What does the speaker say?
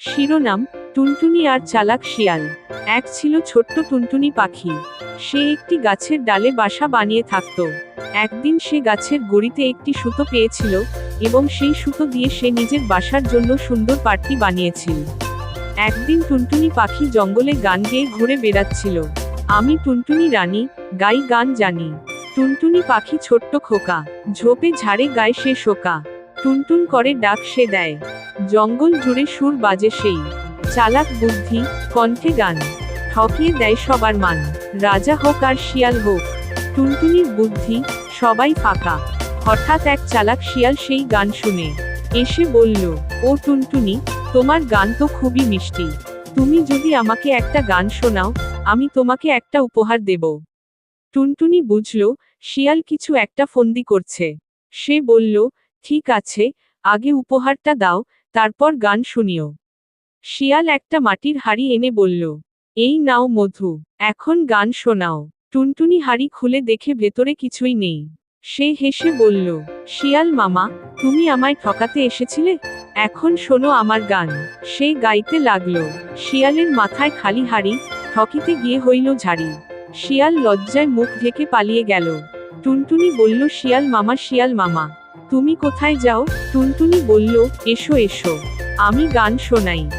শিরোনাম, টুনটুনি আর চালাক শিয়াল। এক ছিল ছোট্ট টুনটুনি পাখি। সে একটি গাছের ডালে বাসা বানিয়ে থাকত। একদিন সে গাছের গড়িতে একটি সুতো পেয়েছিল এবং সেই সুতো দিয়ে সে নিজের বাসার জন্য সুন্দর পাট্টি বানিয়েছিল। একদিন টুনটুনি পাখি জঙ্গলে গান গেয়ে ঘুরে বেড়াচ্ছিল। আমি টুনটুনি রানী, গাই গান জানি। টুনটুনি পাখি ছোট্ট খোকা, ঝোপে ঝাড়ে গায়ে সে শোকা। টুনটুন করে ডাক সে দেয়। জঙ্গল জুড়ে সুর বাজে সেই। চালাক বুদ্ধি, কণ্ঠে গান। ঠকিয়ে দেয় সবার মান। রাজা হোক আর শিয়াল হোক, টুনটুনির বুদ্ধি সবাই ফাঁকা। হঠাৎ এক চালাক শিয়াল সেই গান শুনে। এসে বলল, ও টুনটুনি, তোমার গান তো খুবই মিষ্টি। তুমি যদি আমাকে একটা গান শোনাও, আমি তোমাকে একটা উপহার দেব। টুনটুনি বুঝল, শিয়াল কিছু একটা ফন্দি করছে। সে বলল ঠিক আছে, আগে উপহারটা দাও, তারপর গান শুনিও। শিয়াল একটা মাটির হাড়ি এনে বলল, এই নাও মধু, এখন গান শোনাও। টুনটুনি হাড়ি খুলে দেখে ভেতরে কিছুই নেই। সে হেসে বলল, শিয়াল মামা, তুমি আমায় ঠকাতে এসেছিলে? এখন শোনো আমার গান। সে গাইতে লাগল। শিয়ালের মাথায় খালি হাড়ি, ঠকিতে গিয়ে হইল ঝাড়ি। শিয়াল লজ্জায় মুখ ঢেকে পালিয়ে গেল। টুনটুনি বলল, শিয়াল মামা শিয়াল মামা। তুমি কোথায় যাও? টুনটুনি বলল এসো এসো। আমি গান শোনাই।